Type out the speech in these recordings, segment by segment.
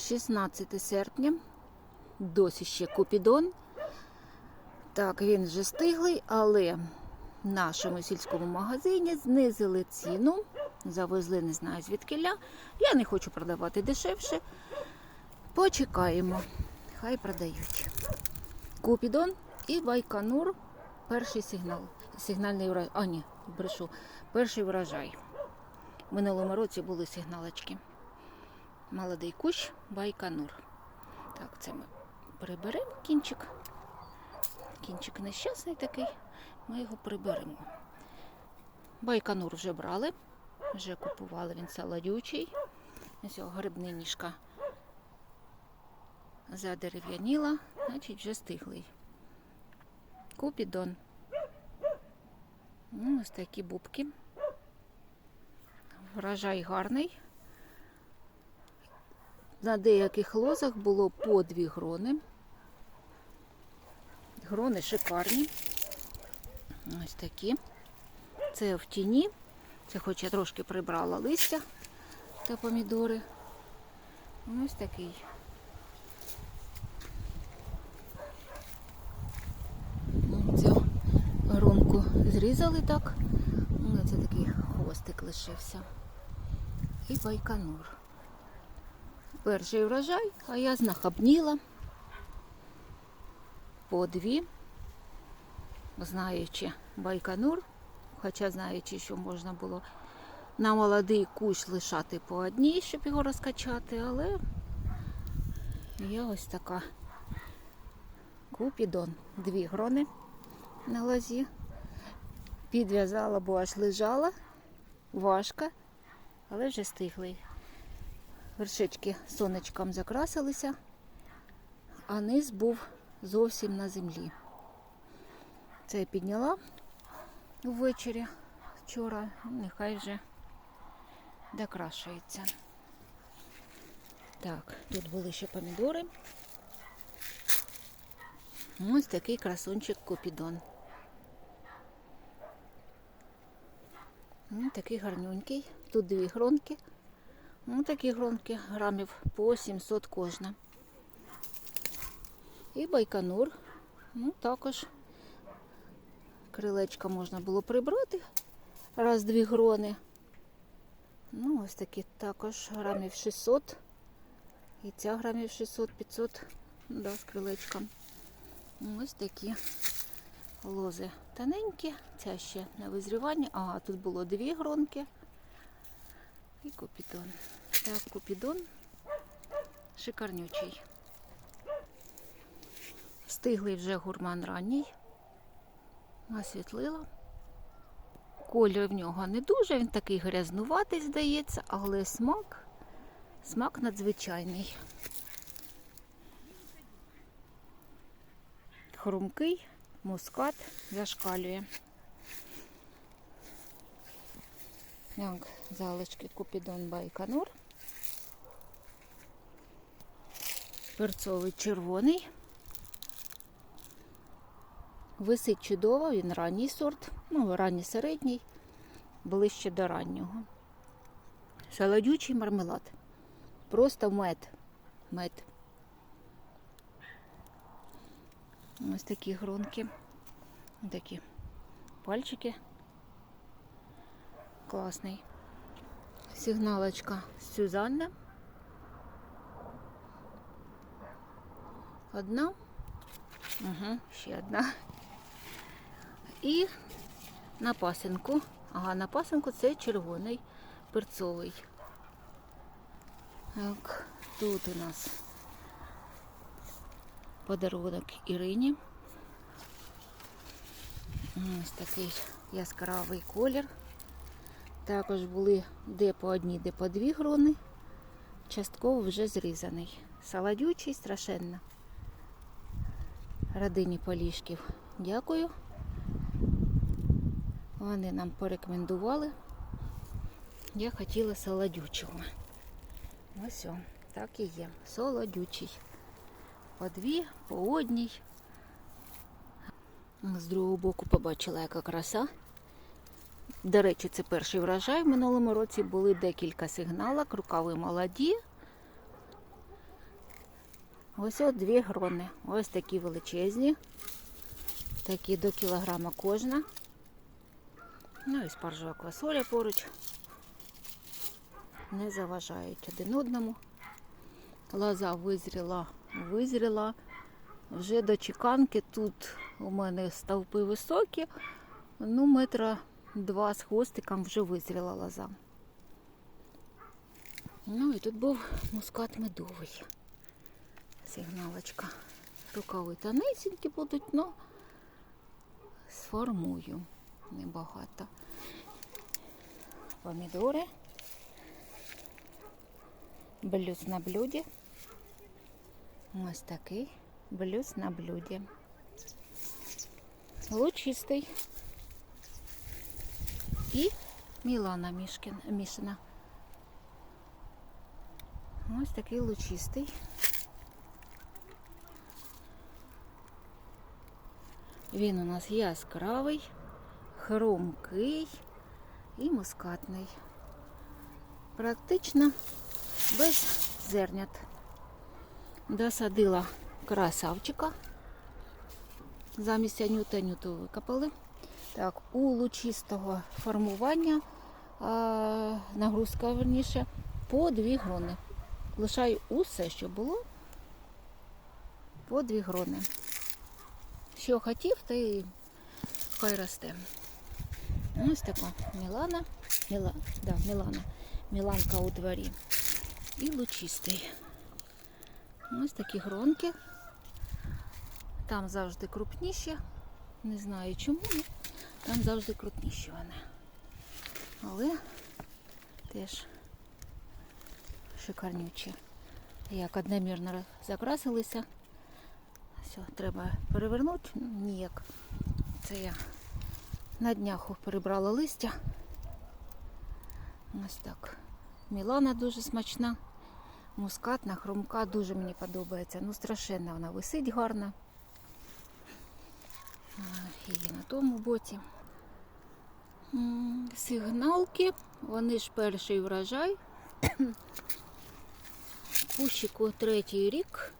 16 серпня. Досі ще Купідон. Так, він вже стиглий, але в нашому сільському магазині знизили ціну. Завезли, не знаю звідкиля. Я не хочу продавати дешевше. Почекаємо. Хай продають. Купідон і Байконур. Перший сигнал. Сигнальний урожай. А, ні, брешу. Перший врожай. В минулому році були сигналочки. Молодий кущ Байконур. Так, це ми приберемо кінчик. Кінчик нещасний такий. Ми його приберемо. Байконур вже брали, вже купували він солодючий. Ось його ніжка задерев'яніла, значить вже стиглий. Купідон. Ну, ось такі бубки. Врожай гарний. На деяких лозах було по дві грони. Грони шикарні. Ось такі. Це в тіні. Це хоч я трошки прибрала листя та помідори. Ось такий. Цю гронку зрізали так. Це такий хвостик лишився. І байконур. Перший врожай, а я знахабніла по дві, знаючи байконур, хоча знаючи, що можна було на молодий кущ лишати по одній, щоб його розкачати, але я ось така купідон, дві грони на лозі. Підв'язала, бо аж лежала, важко, але вже стиглий. Вершечки сонечком закрасилися, а низ був зовсім на землі. Це я підняла ввечері вчора, нехай вже докрашується. Так, тут були ще помідори. Ось такий красунчик Купідон. Такий гарнюнький. Тут дві гронки. Ось такі гронки грамів по 700 кожна. І байконур. Ну, також крилечка можна було прибрати. Раз дві грони. Ну, ось такі також грамів 600. І ця грамів 600-500, да, з крилечком. Ось такі лози тоненькі. Ця ще на визріванні. Ага, тут було дві гронки. І купідон. Так, купідон шикарнючий. Стиглий вже гурман ранній. Освітлила. Колір в нього не дуже, він такий грязнуватий, здається, але смак, смак надзвичайний. Хрумкий, мускат зашкалює. Так, залишки Купідон Байконур. Перцовий червоний. Висить чудово, він ранній сорт, ну, ранній середній, ближче до раннього. Солодючий мармелад. Просто мед. Мед. Ось такі гронки. Такі пальчики. Класний. Сигналочка Сюзанна. Одна. Угу, ще одна. І на пасинку. Ага, на пасинку це червоний перцовий. Так, тут у нас подарунок Ірині. Ось такий яскравий колір. Також були де по одній, де по дві грони. Частково вже зрізаний. Саладючий страшенно. Родині Полішків. Дякую. Вони нам порекомендували. Я хотіла солодючого. Ось о, так і є. Солодючий. По дві, по одній. З другого боку побачила, яка краса. До речі, це перший врожай. В минулому році були декілька сигналок, рукави молоді. Ось от дві грони. Ось такі величезні. Такі до кілограма кожна. Ну і спаржева квасоля поруч. Не заважають один одному. Лоза визріла, визріла. Вже до чеканки тут у мене стовпи високі, ну метра два з хвостиком вже визріла лоза. Ну і тут був мускат медовий. Сигналочка. Рукави тонесенькі будуть, але сформую небагато. Помідори. Блюз на блюді. Ось такий блюз на блюді. Лучистий. І Мілана Мішкін, Мішина. Ось такий лучистий. Він у нас яскравий, хрумкий і мускатний. Практично без зернят. Досадила красавчика. Замість анюта анюту викопали. Так, у лучистого формування а, нагрузка верніше по дві грони. Лишаю усе, що було, по дві грони. Що хотів, то і хай росте. Ось така Мілана. Міла, да, Мілана. Міланка у дворі. І лучистий. Ось такі гронки. Там завжди крупніші. Не знаю чому, але там завжди крупніші вони. Але теж шикарнючі. Як одномірно закрасилися. Все, треба перевернути. Ну, ніяк. Це я на днях перебрала листя. Ось так. Мілана дуже смачна. Мускатна, хрумка дуже мені подобається. Ну, страшенно вона висить гарно. І на тому боці. Сигналки, вони ж перший врожай. Кущику третій рік.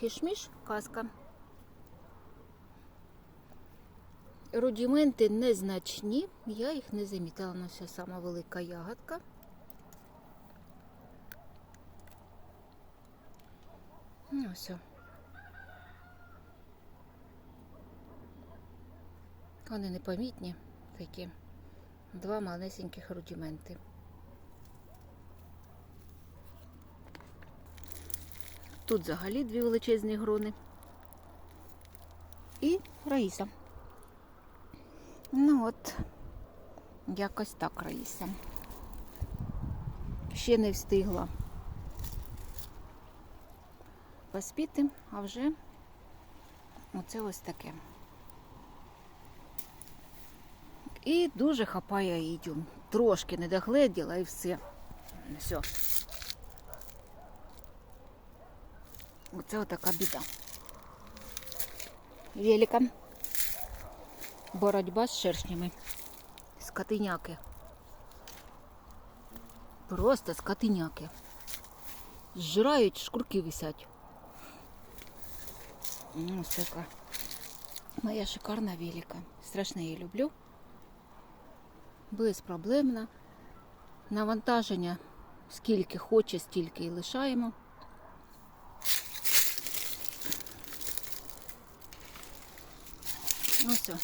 Кишміш, казка. Рудіменти незначні, я їх не замітила, на все сама велика ягодка. Ну, все. Вони непомітні такі. Два малесеньких рудіменти. Тут взагалі дві величезні грони. І Раїса. Ну от, якось так Раїса. Ще не встигла поспіти, а вже оце ось таке. І дуже хапає їдю. Трошки не догледіла і все. Все. Оце отака біда. Велика. Боротьба з шершнями. Скотиняки. Просто скотиняки. Зжирають, шкурки висять. Ну, Ось така. Моя шикарна велика. Страшно її люблю. Безпроблемна. Навантаження скільки хоче, стільки і лишаємо. Ну все.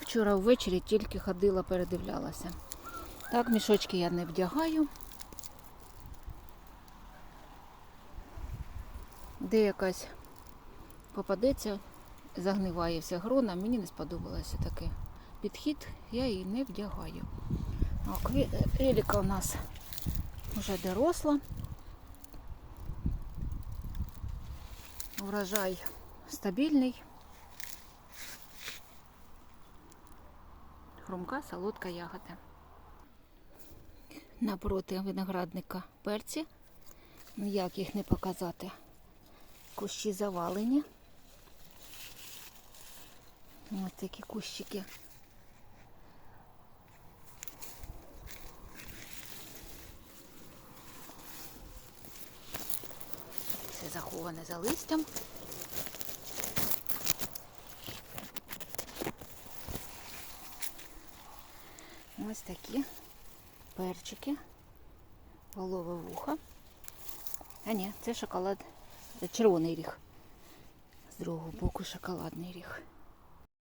Вчора ввечері тільки ходила, передивлялася. Так, мішочки я не вдягаю. Де якась попадеться, загниває вся грона, мені не сподобалося такий підхід, я її не вдягаю. Так, Еліка у нас вже доросла. Врожай стабільний. Хрумка, солодка ягода. Напроти виноградника перці. Ну, Як їх не показати? Кущі завалені. Ось такі кущики. Заховане за листям. Ось такі перчики, голове вуха. А ні, це шоколад, це червоний ріг. З другого боку шоколадний ріг.